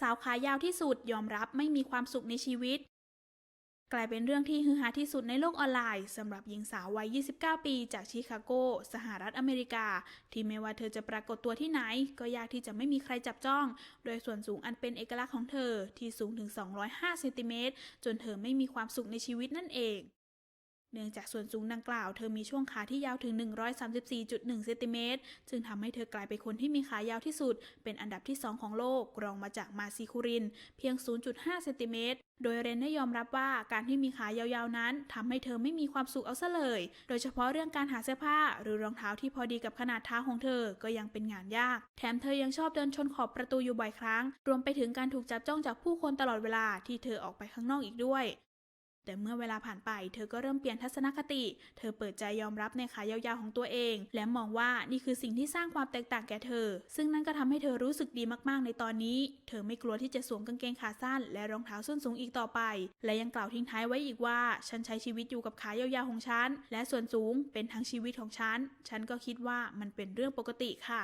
สาวขายาวที่สุดยอมรับไม่มีความสุขในชีวิต กลายเป็นเรื่องที่ฮือฮาที่สุดในโลกออนไลน์สำหรับหญิงสาววัย 29 ปีจากชิคาโก สหรัฐอเมริกา ที่ไม่ว่าเธอจะปรากฏตัวที่ไหน ก็ยากที่จะไม่มีใครจับจ้อง โดยส่วนสูงอันเป็นเอกลักษณ์ของเธอที่สูงถึง 205 เซนติเมตรจนเธอไม่มีความสุขในชีวิตนั่นเอง เนื่องจากส่วนสูงดังกล่าวเธอมีช่วงขาที่ยาวถึง 134.1 เซนติเมตร จึงทำให้เธอกลายเป็นคนที่มีขายาวที่สุด เป็นอันดับที่ 2 ของโลก รองมาจากมาซีคูริน เพียง 0.5 เซนติเมตร โดยเรนได้ยอมรับว่าการที่มีขายาวๆนั้นทำให้เธอไม่มีความสุขเอาซะเลย โดยเฉพาะเรื่องการหาเสื้อผ้า หรือรองเท้าที่พอดีกับขนาดเท้าของเธอ ก็ยังเป็นงานยาก แถมเธอยังชอบเดินชนขอบประตูอยู่บ่อยครั้ง รวมไปถึงการถูกจับจ้องจากผู้คนตลอดเวลาที่เธอออกไปข้างนอกอีกด้วย แต่เมื่อเวลาผ่านไปเธอก็เริ่มเปลี่ยนทัศนคติ เธอเปิดใจยอมรับในขายาวๆของตัวเอง และมองว่านี่คือสิ่งที่สร้างความแตกต่างแก่เธอ ซึ่งนั่นก็ทำให้เธอรู้สึกดีมากๆในตอนนี้ เธอไม่กลัวที่จะสวมกางเกงขาสั้น และรองเท้าส้นสูงอีกต่อไป และยังกล่าวทิ้งท้ายไว้อีกว่า ฉันใช้ชีวิตอยู่กับขายาวๆของฉัน และส่วนสูงเป็นทั้งชีวิตของฉัน ฉันก็คิดว่ามันเป็นเรื่องปกติค่ะ